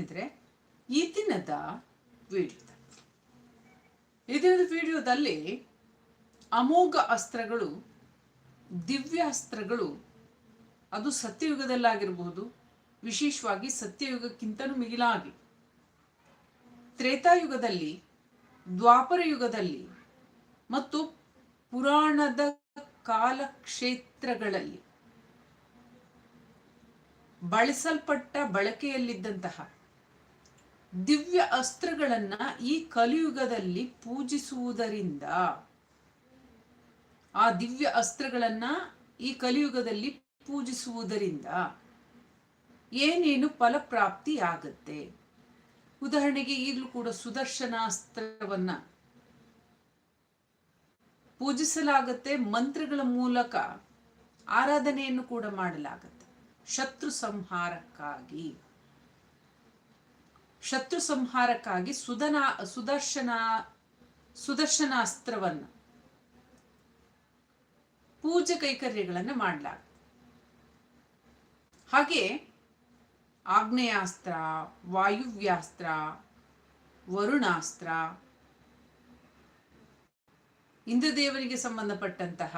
ಸ್ನೇಹಿತರೆ, ಈ ದಿನದ ವಿಡಿಯೋ ಈ ದಿನದ ವಿಡಿಯೋದಲ್ಲಿ ಅಮೋಘ ಅಸ್ತ್ರಗಳು, ದಿವ್ಯ ಅಸ್ತ್ರಗಳು, ಅದು ಸತ್ಯಯುಗದಲ್ಲಾಗಿರಬಹುದು, ವಿಶೇಷವಾಗಿ ಸತ್ಯಯುಗಕ್ಕಿಂತಲೂ ಮಿಗಿಲಾಗಿ. ತ್ರೇತಾಯುಗದಲ್ಲಿ, ದ್ವಾಪರ ಯುಗದಲ್ಲಿ ಮತ್ತು ಪುರಾಣದ ಕಾಲಕ್ಷೇತ್ರಗಳಲ್ಲಿ ಬಳಸಲ್ಪಟ್ಟ ಬಳಕೆಯಲ್ಲಿದ್ದಂತಹ ದಿವ್ಯ ಅಸ್ತ್ರಗಳನ್ನ ಈ ಕಲಿಯುಗದಲ್ಲಿ ಪೂಜಿಸುವುದರಿಂದ, ಆ ದಿವ್ಯ ಅಸ್ತ್ರಗಳನ್ನ ಈ ಕಲಿಯುಗದಲ್ಲಿ ಪೂಜಿಸುವುದರಿಂದ ಏನೇನು ಫಲಪ್ರಾಪ್ತಿ ಆಗತ್ತೆ? ಉದಾಹರಣೆಗೆ ಈಗಲೂ ಕೂಡ ಸುದರ್ಶನ ಅಸ್ತ್ರವನ್ನ ಪೂಜಿಸಲಾಗತ್ತೆ, ಮಂತ್ರಗಳ ಮೂಲಕ ಆರಾಧನೆಯನ್ನು ಕೂಡ ಮಾಡಲಾಗತ್ತೆ. ಶತ್ರು ಸಂಹಾರಕ್ಕಾಗಿ. ಶತ್ರು ಸಂಹಾರಕ್ಕಾಗಿ ಸುಧನ, ಸುದರ್ಶನ, ಸುದರ್ಶನಾಸ್ತ್ರವನ್ನ ಪೂಜೆ ಕೈಕರ್ಯಗಳನ್ನು ಮಾಡಲಾಗ ಹಾಗೆ ಆಗ್ನೇಯಾಸ್ತ್ರ, ವಾಯುವ್ಯಾಸ್ತ್ರ, ವರುಣಾಸ್ತ್ರ, ಇಂದ್ರದೇವರಿಗೆ ಸಂಬಂಧಪಟ್ಟಂತಹ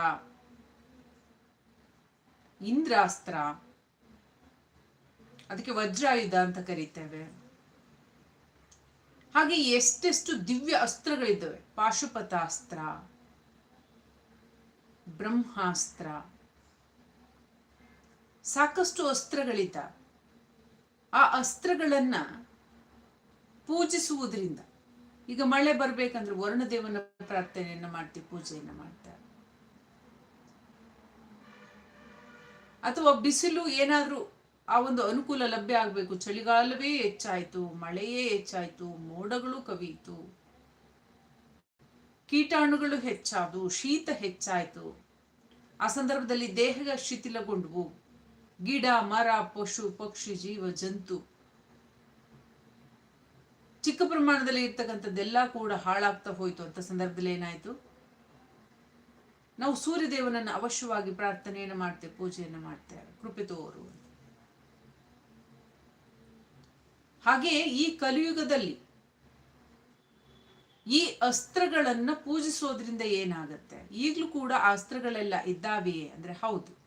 ಇಂದ್ರಾಸ್ತ್ರ, ಅದಕ್ಕೆ ವಜ್ರಾಯುಧ ಅಂತ ಕರೀತೇವೆ. ಹಾಗೆ ಎಷ್ಟೆಷ್ಟು ದಿವ್ಯ ಅಸ್ತ್ರಗಳಿದ್ದಾವೆ. ಪಾಶುಪತಾಸ್ತ್ರ, ಬ್ರಹ್ಮಾಸ್ತ್ರ. ಸಾಕಷ್ಟು ಅಸ್ತ್ರಗಳಿದ್ದ. ಆ ಅಸ್ತ್ರಗಳನ್ನ ಪೂಜಿಸುವುದರಿಂದ. ಈಗ ಮಳೆ ಬರ್ಬೇಕಂದ್ರೆ ವರುಣದೇವನ ಪ್ರಾರ್ಥನೆಯನ್ನ ಮಾಡ್ತೀವಿ ಪೂಜೆಯನ್ನ ಮಾಡ್ತಾರೆ. ಅಥವಾ ಬಿಸಿಲು ಏನಾದ್ರೂ ಆ ಒಂದು ಅನುಕೂಲ ಲಭ್ಯ ಆಗಬೇಕು. ಚಳಿಗಾಲವೇ ಹೆಚ್ಚಾಯ್ತು, ಮಳೆಯೇ ಹೆಚ್ಚಾಯ್ತು, ಮೋಡಗಳು ಕವಿಯಿತು. ಕೀಟಾಣುಗಳು ಹೆಚ್ಚಾದವು, ಶೀತ ಹೆಚ್ಚಾಯ್ತು. ಆ ಸಂದರ್ಭದಲ್ಲಿ ದೇಹ ಶಿಥಿಲಗೊಂಡವು. ಗಿಡ, ಮರ, ಪಶು, ಪಕ್ಷಿ, ಜೀವ, ಜಂತು. ಚಿಕ್ಕ ಪ್ರಮಾಣದಲ್ಲಿ ಇರ್ತಕ್ಕಂಥದ್ದೆಲ್ಲ ಕೂಡ ಹಾಳಾಗ್ತಾ ಹೋಯ್ತು. ಅಂತ ಸಂದರ್ಭದಲ್ಲಿ ಏನಾಯ್ತು? ನಾವು ಸೂರ್ಯದೇವನನ್ನು ಅವಶ್ಯವಾಗಿ ಪ್ರಾರ್ಥನೆಯನ್ನು ಮಾಡ್ತೇವೆ, ಪೂಜೆಯನ್ನು ಮಾಡ್ತೇವೆ. ಕೃಪೆ ತೋರು ಹಾಗೆಯೇ ಈ ಕಲಿಯುಗದಲ್ಲಿ ಈ ಅಸ್ತ್ರಗಳನ್ನ ಪೂಜಿಸೋದ್ರಿಂದ ಏನಾಗತ್ತೆ? ಈಗಲೂ ಕೂಡ ಅಸ್ತ್ರಗಳೆಲ್ಲ ಇದ್ದಾವೆಯೇ? ಅಂದ್ರೆ ಹೌದು.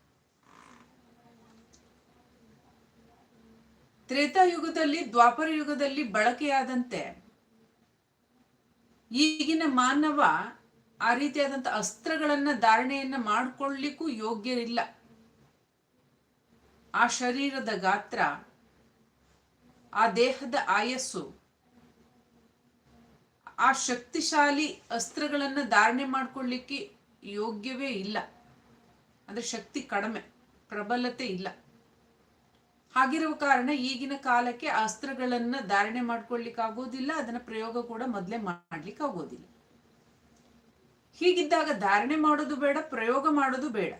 ತ್ರೇತಾಯುಗದಲ್ಲಿ ದ್ವಾಪರ ಯುಗದಲ್ಲಿ ಬಳಕೆಯಾದಂತೆ ಈಗಿನ ಮಾನವ ಆ ರೀತಿಯಾದಂತ ಅಸ್ತ್ರಗಳನ್ನ ಧಾರಣೆಯನ್ನ ಮಾಡಿಕೊಳ್ಳಿಕ್ಕೂ ಯೋಗ್ಯರಿಲ್ಲ. ಆ ಶರೀರದ ಗಾತ್ರ ಆ ದೇಹದ ಆಯಸ್ಸು, ಆ ಶಕ್ತಿಶಾಲಿ ಅಸ್ತ್ರಗಳನ್ನ ಧಾರಣೆ ಮಾಡ್ಕೊಳ್ಳಿಕ್ಕೆ ಯೋಗ್ಯವೇ ಇಲ್ಲ. ಅಂದರೆ ಶಕ್ತಿ ಕಡಿಮೆ, ಪ್ರಬಲತೆ ಇಲ್ಲ. ಹಾಗಿರುವ ಕಾರಣ ಈಗಿನ ಕಾಲಕ್ಕೆ ಅಸ್ತ್ರಗಳನ್ನ ಧಾರಣೆ ಮಾಡ್ಕೊಳ್ಲಿಕ್ಕೆ ಆಗೋದಿಲ್ಲ, ಅದನ್ನ ಪ್ರಯೋಗ ಕೂಡ ಮೊದಲೇ ಮಾಡ್ಲಿಕ್ಕೆ ಆಗೋದಿಲ್ಲ. ಹೀಗಿದ್ದಾಗ ಧಾರಣೆ ಮಾಡೋದು ಬೇಡ, ಪ್ರಯೋಗ ಮಾಡೋದು ಬೇಡ.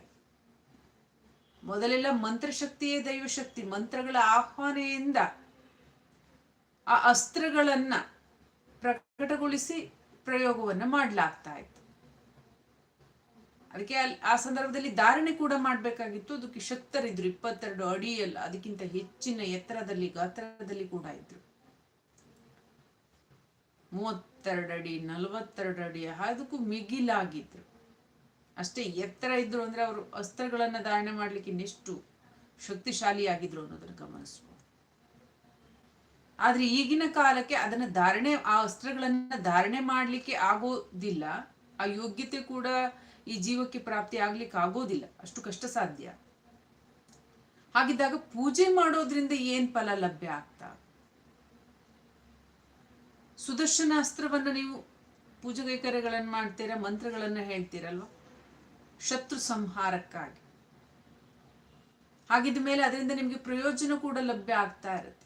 ಮೊದಲೆಲ್ಲ ಮಂತ್ರಶಕ್ತಿಯೇ ದೈವಶಕ್ತಿ, ಮಂತ್ರಗಳ ಆಹ್ವಾನೆಯಿಂದ ಆ ಅಸ್ತ್ರಗಳನ್ನ ಪ್ರಕಟಗೊಳಿಸಿ ಪ್ರಯೋಗವನ್ನ ಮಾಡಲಾಗ್ತಾ ಇತ್ತು. ಅದಕ್ಕೆ ಆ ಸಂದರ್ಭದಲ್ಲಿ ಧಾರಣೆ ಕೂಡ ಮಾಡಬೇಕಾಗಿತ್ತು. ಅದಕ್ಕೆ ಶಕ್ತರಿದ್ರು ಇಪ್ಪತ್ತೆರಡು ಅಡಿಯಲ್ಲ, ಅದಕ್ಕಿಂತ ಹೆಚ್ಚಿನ ಎತ್ತರದಲ್ಲಿ, ಗಾತ್ರದಲ್ಲಿ ಕೂಡ ಇದ್ರು. ಮೂವತ್ತೆರಡು ಅಡಿ, ನಲವತ್ತೆರಡು ಅಡಿ, ಅದಕ್ಕೂ ಮಿಗಿಲಾಗಿದ್ರು. ಅಷ್ಟೇ ಎತ್ತರ ಇದ್ರು ಅಂದ್ರೆ ಅವರು ಅಸ್ತ್ರಗಳನ್ನ ಧಾರಣೆ ಮಾಡ್ಲಿಕ್ಕೆ ಇನ್ನೆಷ್ಟು ಶಕ್ತಿಶಾಲಿಯಾಗಿದ್ರು ಅನ್ನೋದನ್ನ ಗಮನಿಸ್ಬೋದು. ಆದ್ರೆ ಈಗಿನ ಕಾಲಕ್ಕೆ ಅದನ್ನ ಧಾರಣೆ, ಆ ಅಸ್ತ್ರಗಳನ್ನ ಧಾರಣೆ ಮಾಡ್ಲಿಕ್ಕೆ ಆಗೋದಿಲ್ಲ. ಆ ಯೋಗ್ಯತೆ ಕೂಡ ಈ ಜೀವಕ್ಕೆ ಪ್ರಾಪ್ತಿ ಆಗ್ಲಿಕ್ಕೆ ಆಗೋದಿಲ್ಲ. ಅಷ್ಟು ಕಷ್ಟ ಸಾಧ್ಯ. ಹಾಗಿದ್ದಾಗ ಪೂಜೆ ಮಾಡೋದ್ರಿಂದ ಏನ್ ಫಲ ಲಭ್ಯ ಆಗ್ತಾ? ಸುದರ್ಶನಾಸ್ತ್ರವನ್ನು ನೀವು ಪೂಜೆ ಕೈಕರ್ಯಗಳನ್ನು ಮಾಡ್ತೀರಾ, ಮಂತ್ರಗಳನ್ನ ಹೇಳ್ತೀರಲ್ವ? ಶತ್ರು ಸಂಹಾರಕ್ಕಾಗಿ. ಹಾಗಿದ ಮೇಲೆ ಅದರಿಂದ ನಿಮ್ಗೆ ಪ್ರಯೋಜನ ಕೂಡ ಲಭ್ಯ ಆಗ್ತಾ ಇರುತ್ತೆ.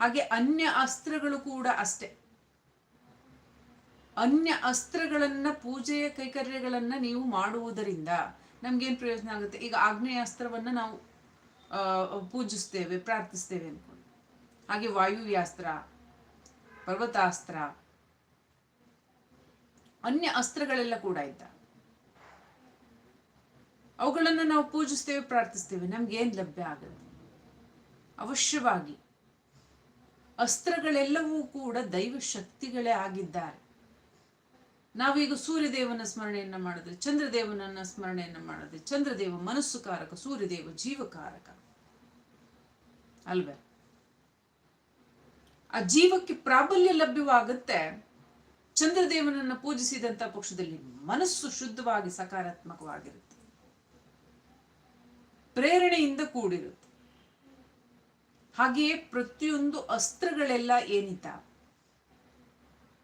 ಹಾಗೆ ಅನ್ಯ ಅಸ್ತ್ರಗಳು ಕೂಡ ಅಷ್ಟೇ. ಅನ್ಯ ಅಸ್ತ್ರಗಳನ್ನ, ಪೂಜೆಯ ಕೈಕರ್ಯಗಳನ್ನ ನೀವು ಮಾಡುವುದರಿಂದ ನಮ್ಗೇನ್ ಪ್ರಯೋಜನ ಆಗುತ್ತೆ? ಈಗ ಆಗ್ನೇಯ ಅಸ್ತ್ರವನ್ನ ನಾವು ಪೂಜಿಸ್ತೇವೆ, ಪ್ರಾರ್ಥಿಸ್ತೇವೆ ಅನ್ಕೊಂಡು. ಹಾಗೆ ವಾಯುವ್ಯಾಸ್ತ್ರ ಪರ್ವತಾಸ್ತ್ರ, ಅನ್ಯ ಅಸ್ತ್ರಗಳೆಲ್ಲ ಕೂಡ ಇದ್ದ ಅವುಗಳನ್ನು ನಾವು ಪೂಜಿಸ್ತೇವೆ, ಪ್ರಾರ್ಥಿಸ್ತೇವೆ. ನಮ್ಗೆ ಏನು ಲಭ್ಯ ಆಗುತ್ತೆ ಅವಶ್ಯವಾಗಿ. ಅಸ್ತ್ರಗಳೆಲ್ಲವೂ ಕೂಡ ದೈವ ಶಕ್ತಿಗಳೇ ಆಗಿದ್ದಾರೆ. ನಾವೀಗ ಸೂರ್ಯದೇವನ ಸ್ಮರಣೆಯನ್ನ ಮಾಡಿದ್ರೆ ಚಂದ್ರದೇವನನ್ನ ಸ್ಮರಣೆಯನ್ನ ಮಾಡಿದ್ರೆ ಚಂದ್ರದೇವ ಮನಸ್ಸು ಕಾರಕ ಸೂರ್ಯದೇವ ಜೀವಕಾರಕ. ಅಲ್ವೇ? ಆ ಜೀವಕ್ಕೆ ಪ್ರಾಬಲ್ಯ ಲಭ್ಯವಾಗುತ್ತೆ. ಚಂದ್ರದೇವನನ್ನ ಪೂಜಿಸಿದಂತ ಪಕ್ಷದಲ್ಲಿ ಮನಸ್ಸು ಶುದ್ಧವಾಗಿ ಸಕಾರಾತ್ಮಕವಾಗಿರುತ್ತೆ. ಪ್ರೇರಣೆಯಿಂದ ಕೂಡಿರುತ್ತೆ. ಹಾಗೆಯೇ ಪ್ರತಿಯೊಂದು ಅಸ್ತ್ರಗಳೆಲ್ಲ ಏನಿತ?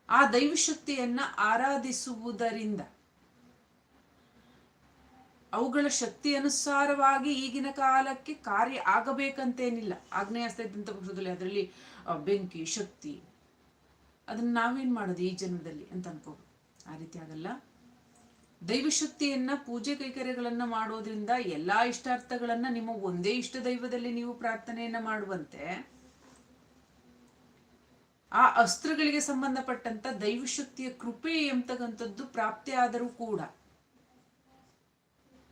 ಆ ದೈವಶಕ್ತಿಯನ್ನ ಆರಾಧಿಸುವುದರಿಂದ ಅವುಗಳ ಶಕ್ತಿ ಅನುಸಾರವಾಗಿ ಈಗಿನ ಕಾಲಕ್ಕೆ ಕಾರ್ಯ ಆಗಬೇಕಂತೇನಿಲ್ಲ. ಆಗ್ನೇಯಾಸ್ತ ಇದ್ದಂಥ ಪಕ್ಷದಲ್ಲಿ ಅದರಲ್ಲಿ ಬೆಂಕಿ, ಶಕ್ತಿ, ಅದನ್ನ ನಾವೇನ್ ಮಾಡೋದು ಈ ಜನ್ಮದಲ್ಲಿ ಅಂತ ಅನ್ಕೋಬೋದು. ಆ ರೀತಿ ಆಗಲ್ಲ. ದೈವಶಕ್ತಿಯನ್ನ ಪೂಜೆ ಕೈಕರ್ಯಗಳನ್ನ ಮಾಡೋದ್ರಿಂದ ಎಲ್ಲಾ ಇಷ್ಟಾರ್ಥಗಳನ್ನ ನಿಮ್ಮ ಒಂದೇ ಇಷ್ಟ ದೈವದಲ್ಲಿ ನೀವು ಪ್ರಾರ್ಥನೆಯನ್ನ ಮಾಡುವಂತೆ, ಆ ಅಸ್ತ್ರಗಳಿಗೆ ಸಂಬಂಧಪಟ್ಟಂತ ದೈವಶಕ್ತಿಯ ಕೃಪೆ ಎಂತಕ್ಕಂಥದ್ದು ಪ್ರಾಪ್ತಿ ಆದರೂ ಕೂಡ,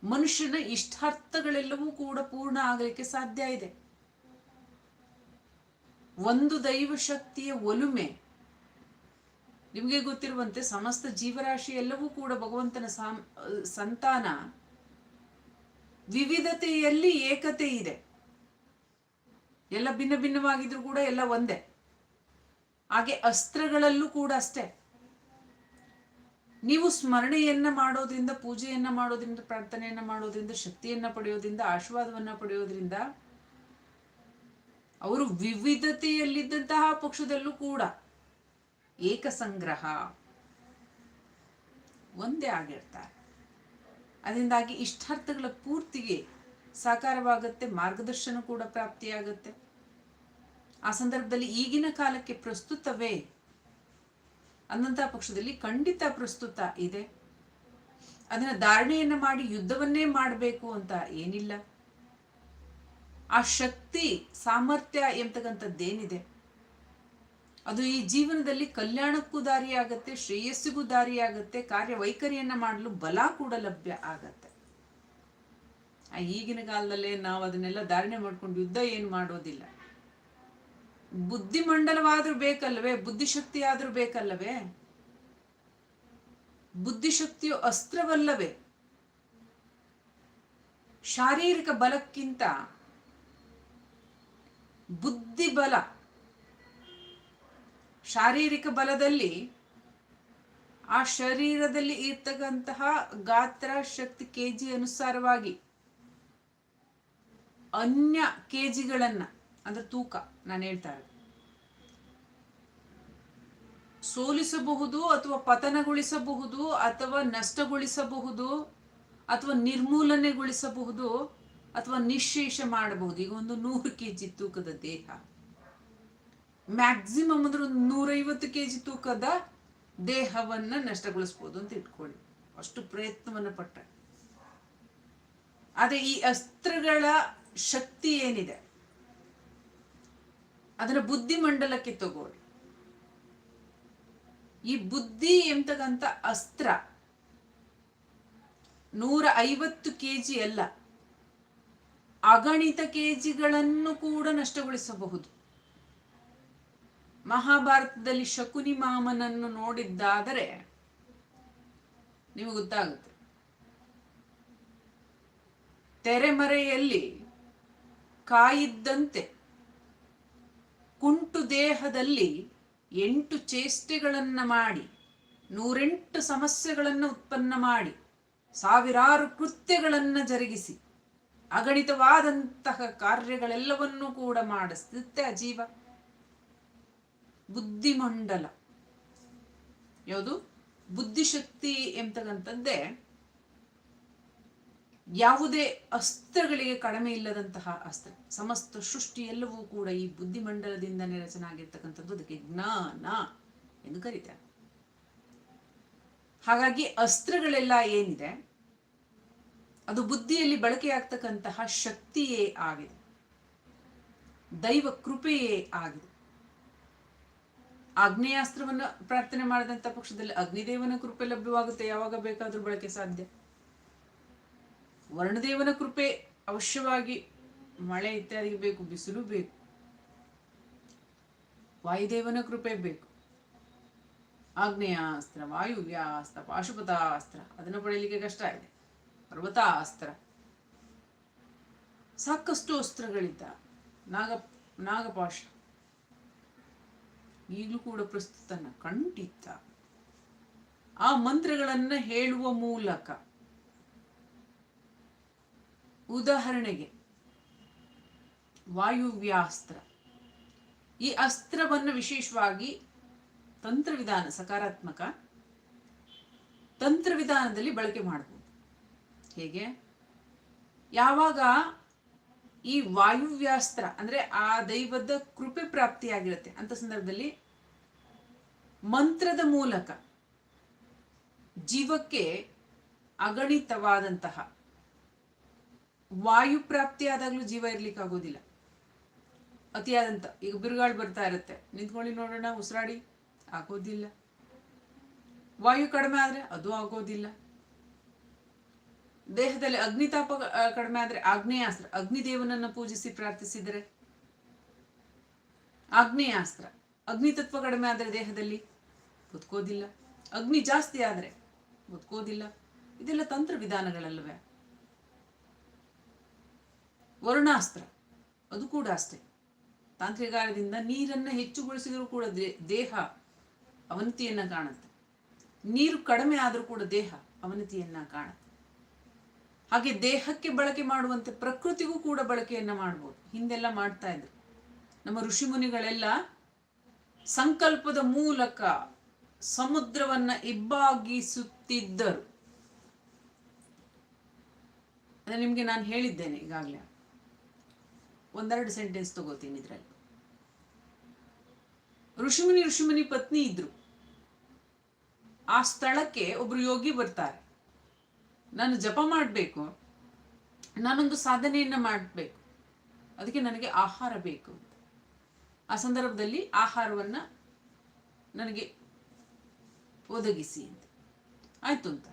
ಮನುಷ್ಯನ ಇಷ್ಟಾರ್ಥಗಳೆಲ್ಲವೂ ಕೂಡ ಪೂರ್ಣ ಆಗಲಿಕ್ಕೆ ಸಾಧ್ಯ ಇದೆ. ಒಂದು ದೈವಶಕ್ತಿಯ ಒಲುಮೆ ನಿಮಗೆ ಗೊತ್ತಿರುವಂತೆ ಸಮಸ್ತ ಜೀವರಾಶಿ ಎಲ್ಲವೂ ಕೂಡ ಭಗವಂತನ ಸಾಮ್- ಸಂತಾನ ವಿವಿಧತೆಯಲ್ಲಿ ಏಕತೆ ಇದೆ. ಎಲ್ಲ ಭಿನ್ನ ಭಿನ್ನವಾಗಿದ್ರು ಕೂಡ ಎಲ್ಲ ಒಂದೇ. ಹಾಗೆ ಅಸ್ತ್ರಗಳಲ್ಲೂ ಕೂಡ ಅಷ್ಟೇ. ನೀವು ಸ್ಮರಣೆಯನ್ನ ಮಾಡೋದ್ರಿಂದ, ಪೂಜೆಯನ್ನ ಮಾಡೋದ್ರಿಂದ, ಪ್ರಾರ್ಥನೆಯನ್ನ ಮಾಡೋದ್ರಿಂದ, ಶಕ್ತಿಯನ್ನ ಪಡೆಯೋದ್ರಿಂದ, ಆಶೀರ್ವಾದವನ್ನ ಪಡೆಯೋದ್ರಿಂದ, ಅವರು ವಿವಿಧತೆಯಲ್ಲಿದ್ದಂತಹ ಪಕ್ಷದಲ್ಲೂ ಕೂಡ ಏಕಸಂಗ್ರಹ ಒಂದೇ ಆಗಿರ್ತಾರೆ. ಅದರಿಂದಾಗಿ ಇಷ್ಟಾರ್ಥಗಳ ಪೂರ್ತಿಗೆ ಸಾಕಾರವಾಗುತ್ತೆ, ಮಾರ್ಗದರ್ಶನ ಕೂಡ ಪ್ರಾಪ್ತಿಯಾಗುತ್ತೆ. ಆ ಸಂದರ್ಭದಲ್ಲಿ ಈಗಿನ ಕಾಲಕ್ಕೆ ಪ್ರಸ್ತುತವೇ ಅನ್ನಂತಹ ಪಕ್ಷದಲ್ಲಿ ಖಂಡಿತ ಪ್ರಸ್ತುತ ಇದೆ. ಅದನ್ನ ಧಾರಣೆಯನ್ನು ಮಾಡಿ ಯುದ್ಧವನ್ನೇ ಮಾಡಬೇಕು ಅಂತ ಏನಿಲ್ಲ. ಆ ಶಕ್ತಿ, ಸಾಮರ್ಥ್ಯ ಎಂಬತಕ್ಕಂಥದ್ದೇನಿದೆ ಅದು ಈ ಜೀವನದಲ್ಲಿ ಕಲ್ಯಾಣಕ್ಕೂ ದಾರಿಯಾಗತ್ತೆ, ಶ್ರೇಯಸ್ಸಿಗೂ ದಾರಿಯಾಗತ್ತೆ, ಕಾರ್ಯವೈಖರಿಯನ್ನ ಮಾಡಲು ಬಲ ಕೂಡ ಲಭ್ಯ ಆಗತ್ತೆ. ಈಗಿನ ಕಾಲದಲ್ಲೇ ನಾವು ಅದನ್ನೆಲ್ಲ ಧಾರಣೆ ಮಾಡ್ಕೊಂಡು ಯುದ್ಧ ಏನು ಮಾಡೋದಿಲ್ಲ. ಬುದ್ಧಿಮಂಡಲವಾದ್ರೂ ಬೇಕಲ್ವೇ ಬುದ್ಧಿಶಕ್ತಿ ಆದ್ರೂ ಬೇಕಲ್ಲವೇ? ಬುದ್ಧಿಶಕ್ತಿಯು ಅಸ್ತ್ರವಲ್ಲವೇ? ಶಾರೀರಿಕ ಬಲಕ್ಕಿಂತ ಬುದ್ಧಿ ಬಲ ಶಾರೀರಿಕ ಬಲದಲ್ಲಿ ಆ ಶರೀರದಲ್ಲಿ ಇರ್ತಕ್ಕಂತಹ ಗಾತ್ರ ಶಕ್ತಿ ಕೆಜಿ ಅನುಸಾರವಾಗಿ ಅನ್ಯ ಕೆಜಿಗಳನ್ನ, ಅಂದ್ರೆ ತೂಕ, ನಾನು ಹೇಳ್ತಾ ಸೋಲಿಸಬಹುದು ಅಥವಾ ಪತನಗೊಳಿಸಬಹುದು ಅಥವಾ ನಷ್ಟಗೊಳಿಸಬಹುದು ಅಥವಾ ನಿರ್ಮೂಲನೆಗೊಳಿಸಬಹುದು ಅಥವಾ ನಿಶೇಷ ಮಾಡಬಹುದು. ಈಗ ಒಂದು ನೂರು ಕೆಜಿ ತೂಕದ ದೇಹ. ಮ್ಯಾಕ್ಸಿಮಮ್ ಅಂದ್ರೆ ಒಂದು ನೂರೈವತ್ತು ಕೆಜಿ ತೂಕದ ದೇಹವನ್ನ ನಷ್ಟಗೊಳಿಸ್ಬೋದು ಅಂತ ಇಟ್ಕೊಳ್ಳಿ. ಅಷ್ಟು ಪ್ರಯತ್ನವನ್ನ ಪಟ್ಟ ಆದರೆ ಈ ಅಸ್ತ್ರಗಳ ಶಕ್ತಿ ಏನಿದೆ? ಅದನ್ನ ಬುದ್ಧಿಮಂಡಲಕ್ಕೆ ತಗೊಳ್ಳಿ. ಈ ಬುದ್ಧಿ ಎಂತಕ್ಕಂಥ ಅಸ್ತ್ರ ನೂರ ಐವತ್ತು ಕೆಜಿ ಅಲ್ಲ, ಅಗಣಿತ ಕೆಜಿಗಳನ್ನು ಕೂಡ ನಷ್ಟಗೊಳಿಸಬಹುದು. ಮಹಾಭಾರತದಲ್ಲಿ ಶಕುನಿ ಮಾಮನನ್ನು ನೋಡಿದ್ದಾದರೆ ನಿಮಗೆ ಗೊತ್ತಾಗುತ್ತೆ. ತೆರೆಮರೆಯಲ್ಲಿ ಕಾಯಿದ್ದಂತೆ ಕುಂಟು ದೇಹದಲ್ಲಿ ಎಂಟು ಚೇಷ್ಟೆಗಳನ್ನ ಮಾಡಿ, ನೂರೆಂಟು ಸಮಸ್ಯೆಗಳನ್ನು ಉತ್ಪನ್ನ ಮಾಡಿ, ಸಾವಿರಾರು ಕೃತ್ಯಗಳನ್ನ ಜರುಗಿಸಿ, ಅಗಣಿತವಾದಂತಹ ಕಾರ್ಯಗಳೆಲ್ಲವನ್ನೂ ಕೂಡ ಮಾಡಿಸುತ್ತೆ ಅಜೀವ ಜೀವ. ಬುದ್ಧಿಮಂಡಲ. ಯಾವುದು? ಬುದ್ಧಿಶಕ್ತಿ ಎಂತಕ್ಕಂಥದ್ದೇ ಯಾವುದೇ ಅಸ್ತ್ರಗಳಿಗೆ ಕಡಿಮೆ ಇಲ್ಲದಂತಹ ಅಸ್ತ್ರ. ಸಮಸ್ತ ಸೃಷ್ಟಿ ಎಲ್ಲವೂ ಕೂಡ ಈ ಬುದ್ಧಿಮಂಡಲದಿಂದನೇ ರಚನೆ ಆಗಿರ್ತಕ್ಕಂಥದ್ದು ಅದಕ್ಕೆ ಜ್ಞಾನ ಎಂದು ಕರೀತಾರೆ. ಹಾಗಾಗಿ ಅಸ್ತ್ರಗಳೆಲ್ಲ ಏನಿದೆ? ಅದು ಬುದ್ಧಿಯಲ್ಲಿ ಬಳಕೆಯಾಗ್ತಕ್ಕಂತಹ ಶಕ್ತಿಯೇ ಆಗಿದೆ. ದೈವ ಕೃಪೆಯೇ ಆಗಿದೆ. ಆಗ್ನೇಯಾಸ್ತ್ರವನ್ನ ಪ್ರಾರ್ಥನೆ ಮಾಡಿದಂಥ ಪಕ್ಷದಲ್ಲಿ ಅಗ್ನಿದೇವನ ಕೃಪೆ ಲಭ್ಯವಾಗುತ್ತೆ, ಯಾವಾಗ ಬೇಕಾದರೂ ಬಳಕೆ ಸಾಧ್ಯ. ವರ್ಣದೇವನ ಕೃಪೆ ಅವಶ್ಯವಾಗಿ, ಮಳೆ ಇತ್ಯಾದಿಗೆ ಬೇಕು, ಬಿಸಿಲು ಬೇಕು. ವಾಯುದೇವನ ಕೃಪೆ ಬೇಕು. ಆಗ್ನೇಯಾಸ್ತ್ರ, ವಾಯುವ್ಯಾಸ್ತ್ರ, ಪಾಶುಪತಾಸ್ತ್ರ, ಅದನ್ನು ಪಡೆಯಲಿಕ್ಕೆ ಕಷ್ಟ ಇದೆ. ಪರ್ವತಾಸ್ತ್ರ. ಸಾಕಷ್ಟು ಅಸ್ತ್ರಗಳಿದ್ದ ನಾಗ, ನಾಗಪಾಶ. ಈಗಲೂ ಕೂಡ ಪ್ರಸ್ತುತನ ಖಂಡಿತ ಆ ಮಂತ್ರಗಳನ್ನ ಹೇಳುವ ಮೂಲಕ. ಉದಾಹರಣೆಗೆ, ವಾಯುವ್ಯಾಸ್ತ್ರ. ಈ ಅಸ್ತ್ರವನ್ನು ವಿಶೇಷವಾಗಿ ತಂತ್ರವಿಧಾನ, ಸಕಾರಾತ್ಮಕ ತಂತ್ರವಿಧಾನದಲ್ಲಿ ಬಳಕೆ ಮಾಡಬಹುದು. ಹೇಗೆ? ಯಾವಾಗ ಈ ವಾಯುವ್ಯಾಸ್ತ್ರ, ಅಂದ್ರೆ ಆ ದೈವದ ಕೃಪೆ ಪ್ರಾಪ್ತಿಯಾಗಿರುತ್ತೆ, ಅಂತ ಸಂದರ್ಭದಲ್ಲಿ ಮಂತ್ರದ ಮೂಲಕ ಜೀವಕ್ಕೆ ಅಗಣಿತವಾದಂತಹ ವಾಯು ಪ್ರಾಪ್ತಿಯಾದಾಗಲೂ ಜೀವ ಇರ್ಲಿಕ್ಕೆ ಆಗೋದಿಲ್ಲ ಅತಿಯಾದಂತ, ಈಗ ಬಿರುಗಾಳಿ ಬರ್ತಾ ಇರುತ್ತೆ. ನಿಂತ್ಕೊಳ್ಳಿ ನೋಡೋಣ, ಉಸಿರಾಡಿ, ಆಗೋದಿಲ್ಲ. ವಾಯು ಕಡಿಮೆ ಆದ್ರೆ ಅದು ಆಗೋದಿಲ್ಲ. ದೇಹದಲ್ಲಿ ಅಗ್ನಿತಾಪ ಕಡಿಮೆ ಆದ್ರೆ ಆಗ್ನೇಯಾಸ್ತ್ರ, ಅಗ್ನಿದೇವನನ್ನು ಪೂಜಿಸಿ ಪ್ರಾರ್ಥಿಸಿದರೆ. ಆಗ್ನೇಯಾಸ್ತ್ರ, ಅಗ್ನಿತತ್ವ ಕಡಿಮೆ ಆದ್ರೆ ದೇಹದಲ್ಲಿ ಬದುಕೋದಿಲ್ಲ ಅಗ್ನಿ ಜಾಸ್ತಿ ಆದರೆ ಬದುಕೋದಿಲ್ಲ ಇದೆಲ್ಲ ತಂತ್ರ ವಿಧಾನಗಳಲ್ವೇ ವರುಣಾಸ್ತ್ರ, ಅದು ಕೂಡ ಅಷ್ಟೇ. ತಾಂತ್ರಿಕಾರದಿಂದ ನೀರನ್ನು ಹೆಚ್ಚುಗೊಳಿಸಿದರೂ ಕೂಡ ದೇಹ ಅವನತಿಯನ್ನು ಕಾಣುತ್ತೆ. ನೀರು ಕಡಿಮೆ ಆದರೂ ಕೂಡ ದೇಹ ಅವನತಿಯನ್ನ ಕಾಣುತ್ತೆ. ಹಾಗೆ ದೇಹಕ್ಕೆ ಬಳಕೆ ಮಾಡುವಂತೆ ಪ್ರಕೃತಿಗೂ ಕೂಡ ಬಳಕೆಯನ್ನ ಮಾಡ್ಬೋದು. ಹಿಂದೆಲ್ಲ ಮಾಡ್ತಾ ಇದ್ರು. ನಮ್ಮ ಋಷಿ ಮುನಿಗಳೆಲ್ಲ ಸಂಕಲ್ಪದ ಮೂಲಕ ಸಮುದ್ರವನ್ನ ಇಬ್ಬಾಗಿಸುತ್ತಿದ್ದರು. ನಿಮ್ಗೆ ನಾನು ಹೇಳಿದ್ದೇನೆ ಈಗಾಗಲೇ. ಒಂದೆರಡು ಸೆಂಟೆನ್ಸ್ ತಗೋತೀನಿ ಇದ್ರಲ್ಲಿ. ಋಷಿಮುನಿ ಋಷಿಮುನಿ ಪತ್ನಿ ಇದ್ರು. ಆ ಸ್ಥಳಕ್ಕೆ ಒಬ್ರು ಯೋಗಿ ಬರ್ತಾರೆ. ನಾನು ಜಪ ಮಾಡಬೇಕು. ನಾನೊಂದು ಸಾಧನೆಯನ್ನ ಮಾಡಬೇಕು. ಅದಕ್ಕೆ ನನಗೆ ಆಹಾರ ಬೇಕು ಆ ಸಂದರ್ಭದಲ್ಲಿ ಆಹಾರವನ್ನ ನನಗೆ ಒದಗಿಸಿ ಅಂತ. ಆಯ್ತು ಅಂತ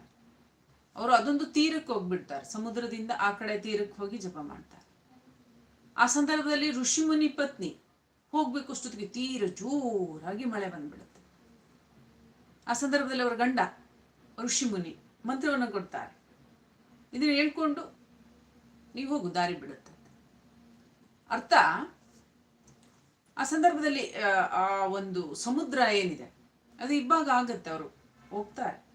ಅವರು ಅದೊಂದು ತೀರಕ್ಕೆ ಹೋಗ್ಬಿಡ್ತಾರೆ. ಸಮುದ್ರದಿಂದ ಆ ಕಡೆ ತೀರಕ್ಕೆ ಹೋಗಿ ಜಪ ಮಾಡ್ತಾರೆ. ಆ ಸಂದರ್ಭದಲ್ಲಿ ಋಷಿಮುನಿ ಪತ್ನಿ ಹೋಗ್ಬೇಕು ಅಷ್ಟೊತ್ತಿಗೆ ತೀರ ಜೋರಾಗಿ ಮಳೆ ಬಂದ್ಬಿಡುತ್ತೆ. ಆ ಸಂದರ್ಭದಲ್ಲಿ ಅವರ ಗಂಡ ಋಷಿಮುನಿ ಮಂತ್ರವನ್ನು ಕೊಡ್ತಾರೆ. ಇದನ್ನ ಹೇಳ್ಕೊಂಡು ನೀವು ಹೋಗು ದಾರಿ ಬಿಡುತ್ತೆ ಅರ್ಥ? ಆ ಸಂದರ್ಭದಲ್ಲಿ ಆ, ಆ ಒಂದು ಸಮುದ್ರ ಏನಿದೆ? ಅದು ಇಬ್ಬಾಗ ಆಗತ್ತೆ ಅವರು. ಹೋಗ್ತಾರೆ.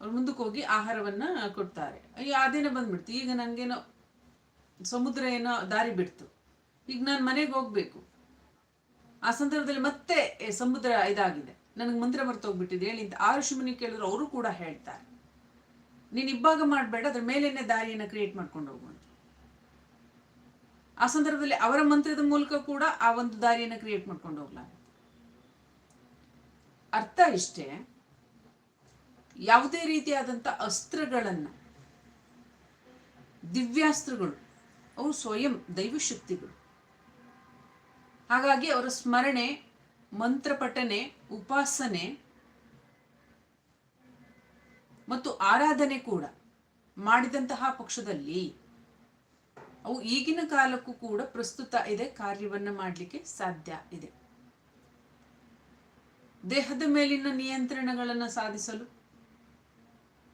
ಅವ್ರು ಮುಂದಕ್ಕೆ ಹೋಗಿ ಆಹಾರವನ್ನ ಕೊಡ್ತಾರೆ. ಅಯ್ಯೋ ಅದೇನೋ ಬಂದ್ಬಿಡ್ತು. ಈಗ ನನಗೇನೋ ಸಮುದ್ರ ಏನೋ ದಾರಿ ಬಿಡ್ತು. ಈಗ ನಾನು ಮನೆಗೆ ಹೋಗ್ಬೇಕು. ಆ ಸಂದರ್ಭದಲ್ಲಿ ಮತ್ತೆ ಸಮುದ್ರ ಇದಾಗಿದೆ. ನನಗೆ ಮಂತ್ರ ಮರ್ತೋಗ್ಬಿಟ್ಟಿದೆ ಹೇಳಿ ಅಂತ ಆ ಋಷಿಮುನಿ ಕೇಳಿದ್ರು. ಅವರು ಕೂಡ ಹೇಳ್ತಾರೆ. ನೀನು ಇಬ್ಬಾಗ ಮಾಡಬೇಡ, ಅದ್ರ ಮೇಲೇನೆ ದಾರಿಯನ್ನು ಕ್ರಿಯೇಟ್ ಮಾಡ್ಕೊಂಡು ಹೋಗೋಣ ಆ ಸಂದರ್ಭದಲ್ಲಿ ಅವರ ಮಂತ್ರದ ಮೂಲಕ ಕೂಡ ಆ ಒಂದು ದಾರಿಯನ್ನು ಕ್ರಿಯೇಟ್ ಮಾಡ್ಕೊಂಡು ಹೋಗ್ಲಾಗುತ್ತೆ. ಅರ್ಥ ಇಷ್ಟೇ? ಯಾವುದೇ ರೀತಿಯಾದಂಥ ಅಸ್ತ್ರಗಳನ್ನು, ದಿವ್ಯಾಸ್ತ್ರಗಳು, ಅವು ಸ್ವಯಂ ದೈವಶಕ್ತಿಗಳು. ಹಾಗಾಗಿ ಅವರ ಸ್ಮರಣೆ, ಮಂತ್ರಪಠನೆ, ಉಪಾಸನೆ ಮತ್ತು ಆರಾಧನೆ ಕೂಡ ಮಾಡಿದಂತಹ ಪಕ್ಷದಲ್ಲಿ ಅವು ಈಗಿನ ಕಾಲಕ್ಕೂ ಕೂಡ ಪ್ರಸ್ತುತ ಇದೆ, ಕಾರ್ಯವನ್ನು ಮಾಡಲಿಕ್ಕೆ ಸಾಧ್ಯ ಇದೆ. ದೇಹದ ಮೇಲಿನ ನಿಯಂತ್ರಣಗಳನ್ನು ಸಾಧಿಸಲು,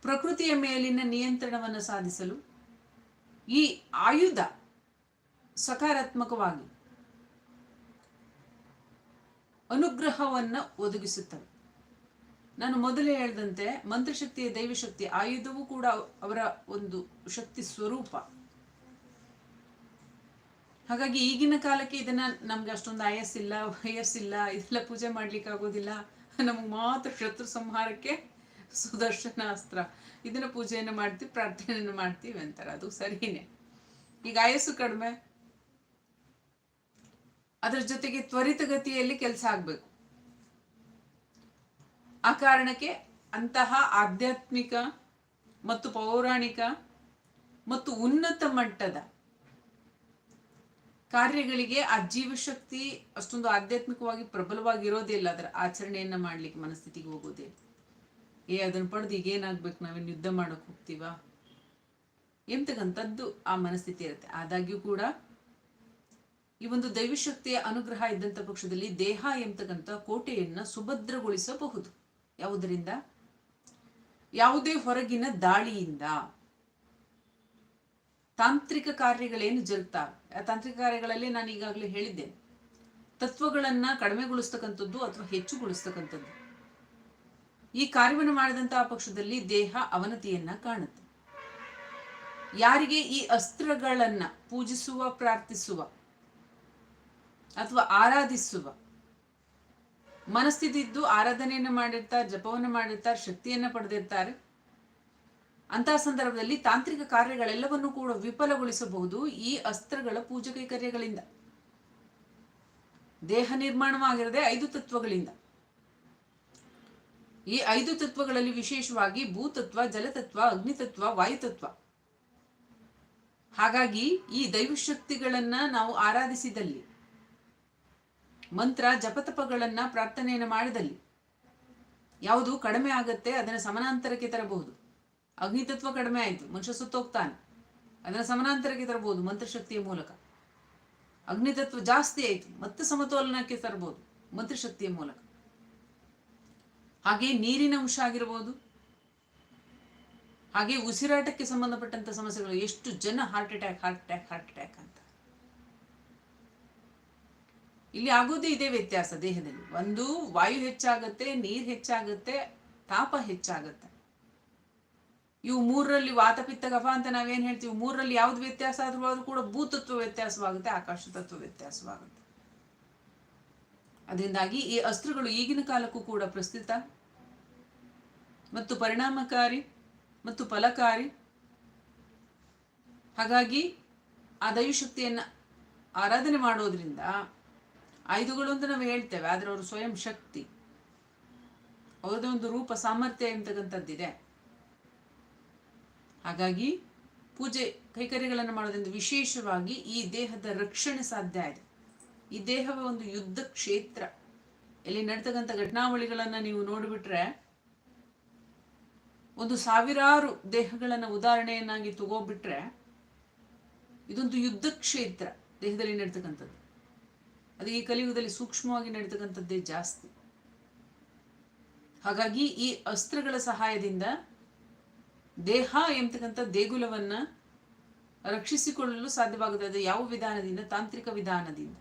ಪ್ರಕೃತಿಯ ಮೇಲಿನ ನಿಯಂತ್ರಣವನ್ನು ಸಾಧಿಸಲು ಈ ಆಯುಧ ಸಕಾರಾತ್ಮಕವಾಗಿ ಅನುಗ್ರಹವನ್ನು ಒದಗಿಸುತ್ತವೆ. ನಾನು ಮೊದಲೇ ಹೇಳಿದಂತೆ ಮಂತ್ರಶಕ್ತಿಯ ದೈವಶಕ್ತಿ ಆಯುಧವೂ ಕೂಡ ಅವರ ಒಂದು ಶಕ್ತಿ ಸ್ವರೂಪ. ಹಾಗಾಗಿ ಈಗಿನ ಕಾಲಕ್ಕೆ ಇದನ್ನ ನಮ್ಗೆ ಅಷ್ಟೊಂದು ಆಯಸ್ ಇಲ್ಲ ಆಯಸ್ಸಿಲ್ಲ ವಯಸ್ಸಿಲ್ಲ ಇದೆಲ್ಲ ಪೂಜೆ ಮಾಡ್ಲಿಕ್ಕೆ ಆಗೋದಿಲ್ಲ. ನಮಗೆ ಮಾತ್ರ ಶತ್ರು ಸಂಹಾರಕ್ಕೆ ಸುದರ್ಶನ ಅಸ್ತ್ರ. ಇದನ್ನ ಪೂಜೆಯನ್ನು ಮಾಡ್ತೀವಿ, ಪ್ರಾರ್ಥನೆಯನ್ನು ಮಾಡ್ತೀವಿ ಅಂತಾರೆ. ಅದು ಸರಿನೇ. ಈಗ ಆಯಸ್ಸು ಕಡಿಮೆ. ಅದರ ಜೊತೆಗೆ ತ್ವರಿತಗತಿಯಲ್ಲಿ ಕೆಲಸ ಆಗ್ಬೇಕು. ಆ ಕಾರಣಕ್ಕೆ ಅಂತಹ ಆಧ್ಯಾತ್ಮಿಕ ಮತ್ತು ಪೌರಾಣಿಕ ಮತ್ತು ಉನ್ನತ ಮಟ್ಟದ ಕಾರ್ಯಗಳಿಗೆ ಆ ಜೀವಶಕ್ತಿ ಅಷ್ಟೊಂದು ಆಧ್ಯಾತ್ಮಿಕವಾಗಿ ಪ್ರಬಲವಾಗಿರೋದೇ ಇಲ್ಲ. ಅದರ ಆಚರಣೆಯನ್ನ ಮಾಡ್ಲಿಕ್ಕೆ ಮನಸ್ಥಿತಿಗೆ ಹೋಗೋದೇ. ಏ, ಅದನ್ನ ಪಡೆದು ಈಗ ಏನಾಗ್ಬೇಕು ನಾವೇನು ಯುದ್ಧ ಮಾಡಕ್ ಹೋಗ್ತೀವಾ? ಎಂತಕ್ಕಂಥದ್ದು ಆ ಮನಸ್ಥಿತಿ ಇರುತ್ತೆ. ಆದಾಗ್ಯೂ ಕೂಡ ಈ ಒಂದು ದೈವಶಕ್ತಿಯ ಅನುಗ್ರಹ ಇದ್ದಂಥ ಪಕ್ಷದಲ್ಲಿ ದೇಹ ಎಂತಕ್ಕಂಥ ಕೋಟೆಯನ್ನ ಸುಭದ್ರಗೊಳಿಸಬಹುದು. ಯಾವುದರಿಂದ? ಯಾವುದೇ ಹೊರಗಿನ ದಾಳಿಯಿಂದ. ತಾಂತ್ರಿಕ ಕಾರ್ಯಗಳೇನು ಜರುಗ್ತಾವೆ ಆ ತಾಂತ್ರಿಕ ಕಾರ್ಯಗಳಲ್ಲಿ ನಾನು ಈಗಾಗಲೇ ಹೇಳಿದ್ದೆ ತತ್ವಗಳನ್ನ ಕಡಿಮೆಗೊಳಿಸ್ತಕ್ಕಂಥದ್ದು ಅಥವಾ ಹೆಚ್ಚುಗೊಳಿಸ್ತಕ್ಕಂಥದ್ದು. ಈ ಕಾರ್ಯವನ್ನು ಮಾಡಿದಂತಹ ಪಕ್ಷದಲ್ಲಿ ದೇಹ ಅವನತಿಯನ್ನ ಕಾಣುತ್ತೆ. ಯಾರಿಗೆ ಈ ಅಸ್ತ್ರಗಳನ್ನ ಪೂಜಿಸುವ, ಪ್ರಾರ್ಥಿಸುವ ಅಥವಾ ಆರಾಧಿಸುವ ಮನಸ್ಥಿತಿ ಇದ್ದು ಆರಾಧನೆಯನ್ನು ಮಾಡಿರ್ತಾರೆ, ಜಪವನ್ನು ಮಾಡಿರ್ತಾರೆ, ಶಕ್ತಿಯನ್ನ ಪಡೆದಿರ್ತಾರೆ ಅಂತಹ ಸಂದರ್ಭದಲ್ಲಿ ತಾಂತ್ರಿಕ ಕಾರ್ಯಗಳೆಲ್ಲವನ್ನೂ ಕೂಡ ವಿಫಲಗೊಳಿಸಬಹುದು ಈ ಅಸ್ತ್ರಗಳ ಪೂಜೆ ಕೈಕರ್ಯಗಳಿಂದ ದೇಹ ನಿರ್ಮಾಣವಾಗಿರದೆ ಐದು ತತ್ವಗಳಿಂದ. ಈ ಐದು ತತ್ವಗಳಲ್ಲಿ ವಿಶೇಷವಾಗಿ ಭೂತತ್ವ, ಜಲತತ್ವ, ಅಗ್ನಿತತ್ವ, ವಾಯುತತ್ವ. ಹಾಗಾಗಿ ಈ ದೈವಶಕ್ತಿಗಳನ್ನ ನಾವು ಆರಾಧಿಸಿದಲ್ಲಿ, ಮಂತ್ರ, ಜಪತಪಗಳನ್ನ ಪ್ರಾರ್ಥನೆಯನ್ನು ಮಾಡಿದಲ್ಲಿ, ಯಾವುದು ಕಡಿಮೆ ಆಗತ್ತೆ ಅದನ್ನು ಸಮಾನಾಂತರಕ್ಕೆ ತರಬಹುದು. ಅಗ್ನಿತತ್ವ ಕಡಿಮೆ ಆಯಿತು, ಮನುಷ್ಯ ಸುತ್ತೋಗ್ತಾನೆ ಅದನ್ನು ಸಮಾನಾಂತರಕ್ಕೆ ತರಬಹುದು ಮಂತ್ರಶಕ್ತಿಯ ಮೂಲಕ. ಅಗ್ನಿತತ್ವ ಜಾಸ್ತಿ ಆಯಿತು, ಮತ್ತೆ ಸಮತೋಲನಕ್ಕೆ ತರಬಹುದು ಮಂತ್ರಶಕ್ತಿಯ ಮೂಲಕ. ಹಾಗೆ ನೀರಿನ ಅಂಶ ಆಗಿರಬಹುದು ಹಾಗೆ ಉಸಿರಾಟಕ್ಕೆ ಸಂಬಂಧಪಟ್ಟಂತ ಸಮಸ್ಯೆಗಳು, ಎಷ್ಟು ಜನ heart attack heart attack heart attack ಅಂತ. ಇಲ್ಲಿ ಆಗೋದೇ ಇದೇ ವ್ಯತ್ಯಾಸ ದೇಹದಲ್ಲಿ. ಒಂದು, ವಾಯು ಹೆಚ್ಚಾಗತ್ತೆ, ನೀರು ಹೆಚ್ಚಾಗತ್ತೆ, ತಾಪ ಹೆಚ್ಚಾಗತ್ತೆ. ಇವು ಮೂರರಲ್ಲಿ ವಾತಪಿತ್ತ ಕಫ ಅಂತ ನಾವೇನು ಹೇಳ್ತೀವಿ? ಮೂರರಲ್ಲಿ ಯಾವ್ದು ವ್ಯತ್ಯಾಸ ಆದ್ರೂ ಕೂಡ ಭೂತತ್ವ ವ್ಯತ್ಯಾಸವಾಗುತ್ತೆ ಆಕಾಶ ತತ್ವ ವ್ಯತ್ಯಾಸವಾಗುತ್ತೆ. ಅದರಿಂದಾಗಿ ಈ ಅಸ್ತ್ರಗಳು ಈಗಿನ ಕಾಲಕ್ಕೂ ಕೂಡ ಪ್ರಸ್ತುತ. ಮತ್ತು ಪರಿಣಾಮಕಾರಿ ಮತ್ತು ಫಲಕಾರಿ. ಹಾಗಾಗಿ ಆ ದೈವಶಕ್ತಿಯನ್ನ ಆರಾಧನೆ ಮಾಡೋದ್ರಿಂದ ಆಯುಧಗಳು ಅಂತ ನಾವು ಹೇಳ್ತೇವೆ, ಆದರೆ ಅವರು ಸ್ವಯಂ ಶಕ್ತಿ. ಅವರದೇ ಒಂದು ರೂಪ, ಸಾಮರ್ಥ್ಯ ಎಂತಕ್ಕಂಥದ್ದಿದೆ. ಹಾಗಾಗಿ ಪೂಜೆ ಕೈಕರ್ಯಗಳನ್ನು ಮಾಡೋದ್ರಿಂದ ವಿಶೇಷವಾಗಿ ಈ ದೇಹದ ರಕ್ಷಣೆ ಸಾಧ್ಯ ಇದೆ. ಈ ದೇಹವ ಒಂದು ಯುದ್ಧ ಕ್ಷೇತ್ರ. ಇಲ್ಲಿ ನಡ್ತಕ್ಕಂಥ ಘಟನಾವಳಿಗಳನ್ನು ನೀವು ನೋಡಿಬಿಟ್ರೆ ಒಂದು ಸಾವಿರಾರು ದೇಹಗಳನ್ನು ಉದಾಹರಣೆಯನ್ನಾಗಿ ತಗೋಬಿಟ್ರೆ ಇದೊಂದು ಯುದ್ಧ ಕ್ಷೇತ್ರ ದೇಹದಲ್ಲಿ ನಡ್ತಕ್ಕಂಥದ್ದು. ಅದು ಈ ಕಲಿಯುಗದಲ್ಲಿ ಸೂಕ್ಷ್ಮವಾಗಿ ನಡೀತಕ್ಕಂಥದ್ದೇ ಜಾಸ್ತಿ. ಹಾಗಾಗಿ ಈ ಅಸ್ತ್ರಗಳ ಸಹಾಯದಿಂದ ದೇಹ ಎಂಬತಕ್ಕಂಥ ದೇಗುಲವನ್ನ ರಕ್ಷಿಸಿಕೊಳ್ಳಲು ಸಾಧ್ಯವಾಗುತ್ತದೆ ಯಾವ ವಿಧಾನದಿಂದ? ತಾಂತ್ರಿಕ ವಿಧಾನದಿಂದ.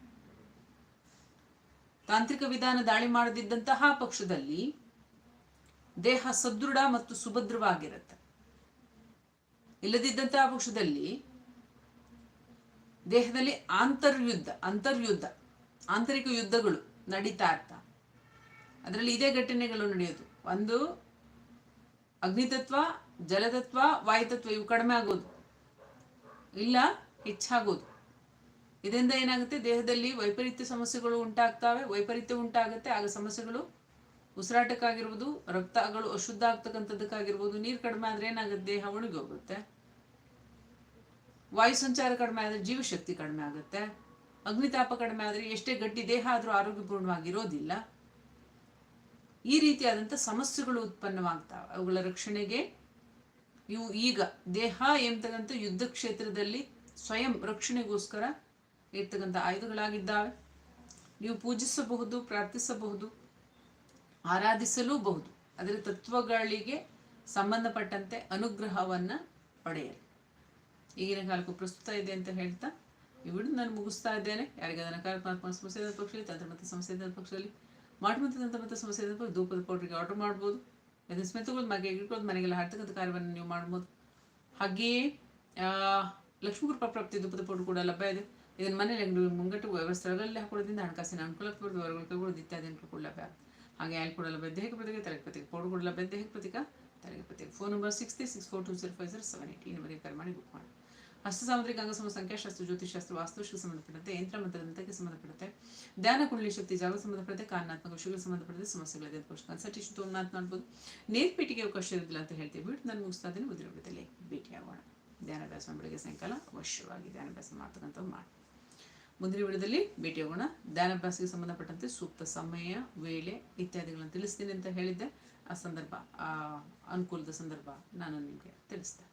ತಾಂತ್ರಿಕ ವಿಧಾನ ದಾಳಿ ಮಾಡದಿದ್ದಂತಹ ಪಕ್ಷದಲ್ಲಿ ದೇಹ ಸದೃಢ ಮತ್ತು ಸುಭದ್ರವಾಗಿರುತ್ತೆ. ಇಲ್ಲದಿದ್ದಂತಹ ಪಕ್ಷದಲ್ಲಿ ದೇಹದಲ್ಲಿ ಆಂತರ್ಯುದ್ಧ ಅಂತರ್ಯುದ್ಧ, ಆಂತರಿಕ ಯುದ್ಧಗಳು ನಡೀತಾ ಇರ್ತಾ. ಅದರಲ್ಲಿ ಇದೇ ಘಟನೆಗಳು ನಡೆಯೋದು. ಒಂದು ಅಗ್ನಿತತ್ವ ಜಲತತ್ವ, ವಾಯುತತ್ವ ಇವು ಕಡಿಮೆ ಆಗೋದು. ಇಲ್ಲ, ಹೆಚ್ಚಾಗೋದು. ಇದರಿಂದ ಏನಾಗುತ್ತೆ? ದೇಹದಲ್ಲಿ ವೈಪರೀತ್ಯ ಸಮಸ್ಯೆಗಳು ಉಂಟಾಗ್ತವೆ. ವೈಪರೀತ್ಯ ಉಂಟಾಗುತ್ತೆ. ಆಗ ಸಮಸ್ಯೆಗಳು ಉಸಿರಾಟಕ್ಕಾಗಿರ್ಬೋದು, ರಕ್ತಗಳು ಅಶುದ್ಧ ಆಗ್ತಕ್ಕಂಥದ್ದಕ್ಕಾಗಿರ್ಬೋದು, ನೀರು ಕಡಿಮೆ ಆದರೆ ಏನಾಗುತ್ತೆ? ದೇಹ ಒಣಗಿ ಹೋಗುತ್ತೆ ವಾಯು ಸಂಚಾರ ಕಡಿಮೆ ಆದರೆ ಜೀವಶಕ್ತಿ ಕಡಿಮೆ ಆಗುತ್ತೆ. ಅಗ್ನಿತಾಪ ಕಡಿಮೆ ಆದರೆ ಎಷ್ಟೇ ಗಟ್ಟಿ ದೇಹ ಆದರೂ ಆರೋಗ್ಯಪೂರ್ಣವಾಗಿರೋದಿಲ್ಲ. ಈ ರೀತಿಯಾದಂಥ ಸಮಸ್ಯೆಗಳು ಉತ್ಪನ್ನವಾಗ್ತಾವೆ. ಅವುಗಳ ರಕ್ಷಣೆಗೆ ಇವು ಈಗ ದೇಹ ಎಂಬತಕ್ಕಂಥ ಯುದ್ಧ ಕ್ಷೇತ್ರದಲ್ಲಿ ಸ್ವಯಂ ರಕ್ಷಣೆಗೋಸ್ಕರ ಇರ್ತಕ್ಕಂಥ ಆಯುಧಗಳಾಗಿದ್ದಾವೆ. ನೀವು ಪೂಜಿಸಬಹುದು, ಪ್ರಾರ್ಥಿಸಬಹುದು, ಆರಾಧಿಸಲೂಬಹುದು. ಅದರ ತತ್ವಗಳಿಗೆ ಸಂಬಂಧಪಟ್ಟಂತೆ ಅನುಗ್ರಹವನ್ನ ಪಡೆಯಲಿ. ಈಗಿನ ಕಾಲಕ್ಕೂ ಪ್ರಸ್ತುತ ಇದೆ ಅಂತ ಹೇಳ್ತಾ ಈ ವಿಡಿಯೋ ನಾನು ಮುಗಿಸ್ತಾ ಇದ್ದೇನೆ. ಯಾರಿಗೆ ನಕಾರಾತ್ಮಕ ಸಮಸ್ಯೆ ಪಕ್ಷದಲ್ಲಿ ತಂತ್ರ ಮತ್ತು ಸಮಸ್ಯೆ ಪಕ್ಷದಲ್ಲಿ ಮಾಡು ಮತ್ತು ತಂತ್ರ ಮತ್ತು ಸಮಸ್ಯೆ ಧೂಪದ ಪೌಡ್ರಿಗೆ ಆರ್ಡರ್ ಮಾಡ್ಬೋದು. ಇದನ್ನು ಸ್ಮೆತ್ಗಳು ಮಗೆ ಇಟ್ಕೊಂಡು ಮನೆಗೆಲ್ಲ ಹಾಡ್ತಕ್ಕಂಥ ಕಾರ್ಯವನ್ನು ನೀವು ಮಾಡ್ಬೋದು. ಹಾಗೆಯೇ ಲಕ್ಷ್ಮೀ ಕೃಪಾ ಪ್ರಾಪ್ತಿ ದುಪ್ಪದ ಪೋಟು ಕೂಡ ಲಭ್ಯ ಇದೆ. ಇದನ್ನು ಮನೆಯಲ್ಲಿ ಅಂಗಡಿ ಮುಂಗಟ್ಟು ವ್ಯವಸ್ಥೆಗಳಲ್ಲಿ ಹಾಕೊಳ್ಳೋದ್ರಿಂದ ಹಣಕಾಸಿನ ಅನುಕೂಲ ವರ್ಗಗಳು ಕೈಗೊಳ್ಳೋದು ಇತ್ಯಾದಿ ಅನುಕೂಲ ಕೂಡ ಲಭ್ಯ. ಹಾಗೆ ಆಯ್ಲ್ ಕೂಡ ಲಭ್ಯ. ದೇಹಕ್ಕೆ ಪ್ರತಿಗೆ ತಲೆಗೆ ಪ್ರತಿಗೆ ಪೋಟು ಕೂಡ ಲಭ್ಯ. ದೇಹಕ್ಕೆ ಪ್ರತಿಕ ತಲೆಗೆ ಪ್ರತಿಗೆ phone number six three six four two zero five zero seven eight ಈ ನಂಬರಿಗೆ ಕರೆ ಮಾಡಿ ಬುಕ್ ಮಾಡಿ. ಹಸ್ತ ಸಾಮುದ್ರಿಕ ಅಂಗಸಮ ಸಂಖ್ಯಾಶಾಸ್ತ್ರ ಜ್ಯೋತಿಷಾಸ್ತ್ರ ವಾಸ್ತುಶಿಗೆ ಸಂಬಂಧಪಟ್ಟಂತೆ, ಯಂತ್ರ ಮಂತ್ರದಂತಕ್ಕೆ ಸಂಬಂಧಪಡುತ್ತೆ ಧ್ಯಾನ ಕುಳ್ಳಿ ಶಕ್ತಿ, ಜಾಗ ಸಂಬಂಧಪಡುತ್ತೆ ಕಾರಣಾತ್ಮಕ ವಿಷಯಗಳಿಗೆ ಸಂಬಂಧಪಟ್ಟಂತೆ ಸಮಸ್ಯೆಗಳಿದೆ ಅಂತ ಕನ್ಸಲ್ಟೇಷನ್ ತೊಗೊಂಡು ಮಾತನಾಡ್ಬೋದು ನೇರ್ ಪೀಟಿಗೆ ಅವಕಾಶ ಇರೋದಿಲ್ಲ ಅಂತ ಹೇಳ್ತೀವಿ. ಬಿಟ್ಟು ನಾನು ಮುಗಿಸ್ತಾ ಇದ್ದೀನಿ. ಮುಂದಿನ ವಿಡಿಯೋದಲ್ಲಿ ಭೇಟಿಯಾಗೋಣ ಧ್ಯಾನಾಭ್ಯಾಸ ಬೆಳಗ್ಗೆ ಸಾಯಂಕಾಲ. ಅವಶ್ಯವಾಗಿ ಧ್ಯಾನಾಭ್ಯಾಸ ಮಾಡ್ತಕ್ಕಂಥ ಮಾಡಿ. ಮುಂದಿನ ವಿಡಿಯೋದಲ್ಲಿ ಧ್ಯಾನಾಭ್ಯಾಸಕ್ಕೆ ಸಂಬಂಧಪಟ್ಟಂತೆ ಸೂಕ್ತ ಸಮಯ, ವೇಳೆ ಇತ್ಯಾದಿಗಳನ್ನು ತಿಳಿಸ್ತೀನಿ ಅಂತ ಹೇಳಿದ್ದೆ. ಆ ಸಂದರ್ಭ, ಆ ಅನುಕೂಲದ ಸಂದರ್ಭ ನಾನು ನಿಮಗೆ ತಿಳಿಸ್ತೇನೆ